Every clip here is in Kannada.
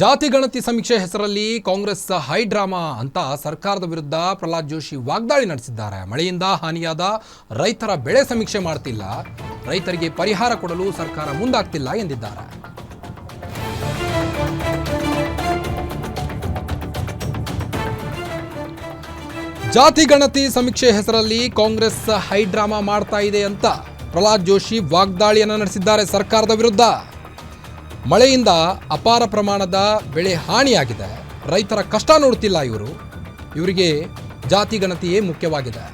ಜಾತಿ ಗಣತಿ ಸಮೀಕ್ಷೆ ಹೆಸರಲ್ಲಿ ಕಾಂಗ್ರೆಸ್ ಹೈಡ್ರಾಮಾ ಅಂತ ಸರ್ಕಾರದ ವಿರುದ್ಧ ಪ್ರಹ್ಲಾದ್ ಜೋಶಿ ವಾಗ್ದಾಳಿ ನಡೆಸಿದ್ದಾರೆ. ಮಳೆಯಿಂದ ಹಾನಿಯಾದ ರೈತರ ಬೆಳೆ ಸಮೀಕ್ಷೆ ಮಾಡ್ತಿಲ್ಲ. ರೈತರಿಗೆ ಪರಿಹಾರ ಕೊಡಲು ಸರ್ಕಾರ ಮುಂದಾಗ್ತಿಲ್ಲ ಎಂದಿದ್ದಾರೆ. ಜಾತಿ ಗಣತಿ ಸಮೀಕ್ಷೆ ಹೆಸರಲ್ಲಿ ಕಾಂಗ್ರೆಸ್ ಹೈಡ್ರಾಮಾ ಮಾಡ್ತಾ ಇದೆ ಅಂತ ಪ್ರಹ್ಲಾದ್ ಜೋಶಿ ವಾಗ್ದಾಳಿಯನ್ನು ನಡೆಸಿದ್ದಾರೆ ಸರ್ಕಾರದ ವಿರುದ್ಧ. ಮಳೆಯಿಂದ ಅಪಾರ ಪ್ರಮಾಣದ ಬೆಳೆ ಹಾನಿಯಾಗಿದೆ. ರೈತರ ಕಷ್ಟ ನೋಡ್ತಿಲ್ಲ ಇವರು. ಇವರಿಗೆ ಜಾತಿ ಗಣತಿಯೇ ಮುಖ್ಯವಾಗಿದೆ.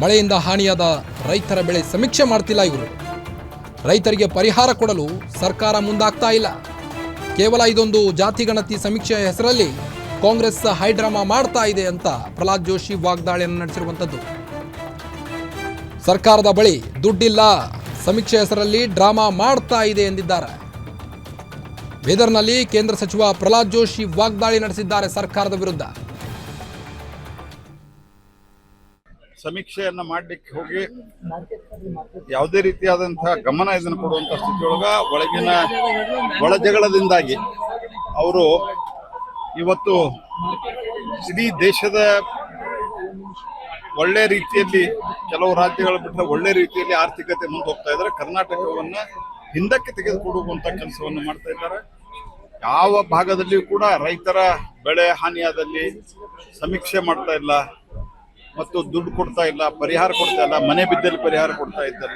ಮಳೆಯಿಂದ ಹಾನಿಯಾದ ರೈತರ ಬೆಳೆ ಸಮೀಕ್ಷೆ ಮಾಡ್ತಿಲ್ಲ ಇವರು. ರೈತರಿಗೆ ಪರಿಹಾರ ಕೊಡಲು ಸರ್ಕಾರ ಮುಂದಾಗ್ತಾ ಇಲ್ಲ. ಕೇವಲ ಇದೊಂದು ಜಾತಿ ಗಣತಿ ಸಮೀಕ್ಷೆಯ ಹೆಸರಲ್ಲಿ ಕಾಂಗ್ರೆಸ್ ಹೈಡ್ರಾಮಾ ಮಾಡ್ತಾ ಇದೆ ಅಂತ ಪ್ರಹ್ಲಾದ್ ಜೋಶಿ ವಾಗ್ದಾಳಿಯನ್ನು ನಡೆಸಿರುವಂಥದ್ದು ಸರ್ಕಾರದ ಬಳಿ ದುಡ್ಡಿಲ್ಲ ಸಮೀಕ್ಷೆ ಹೆಸರಲ್ಲಿ ಡ್ರಾಮಾ ಮಾಡ್ತಾ ಇದೆ ಎಂದಿದ್ದಾರೆ. ಬೀದರ್ನಲ್ಲಿ ಕೇಂದ್ರ ಸಚಿವ ಪ್ರಹ್ಲಾದ್ ಜೋಶಿ ವಾಗ್ದಾಳಿ ನಡೆಸಿದ್ದಾರೆ ಸರ್ಕಾರದ ವಿರುದ್ಧ. ಸಮೀಕ್ಷೆಯನ್ನ ಮಾಡ್ಲಿಕ್ಕೆ ಹೋಗಿ ಯಾವುದೇ ರೀತಿಯಾದಂತಹ ಗಮನ ಇದನ್ನು ಕೊಡುವಂತಹ ಸ್ಥಿತಿಯೊಳಗ ಒಳಗಿನ ಒಳ ಜಗಳದಿಂದಾಗಿ ಅವರು ಇವತ್ತು ಇಡೀ ದೇಶದ ಒಳ್ಳೆ ರೀತಿಯಲ್ಲಿ ಕೆಲವು ರಾಜ್ಯಗಳು ಬಿಟ್ಟರೆ ಒಳ್ಳೆ ರೀತಿಯಲ್ಲಿ ಆರ್ಥಿಕತೆ ಮುಂದೆ ಹೋಗ್ತಾ ಇದ್ದಾರೆ. ಕರ್ನಾಟಕವನ್ನ ಹಿಂದಕ್ಕೆ ತೆಗೆದುಕೊಡುವಂತ ಕೆಲಸವನ್ನು ಮಾಡ್ತಾ ಇದ್ದಾರೆ. ಯಾವ ಭಾಗದಲ್ಲಿಯೂ ಕೂಡ ರೈತರ ಬೆಳೆ ಹಾನಿಯಾದಲ್ಲಿ ಸಮೀಕ್ಷೆ ಮಾಡ್ತಾ ಇಲ್ಲ ಮತ್ತು ದುಡ್ಡು ಕೊಡ್ತಾ ಇಲ್ಲ, ಪರಿಹಾರ ಕೊಡ್ತಾ ಇಲ್ಲ, ಮನೆ ಬಿದ್ದಲ್ಲಿ ಪರಿಹಾರ ಕೊಡ್ತಾ ಇದ್ದಲ್ಲ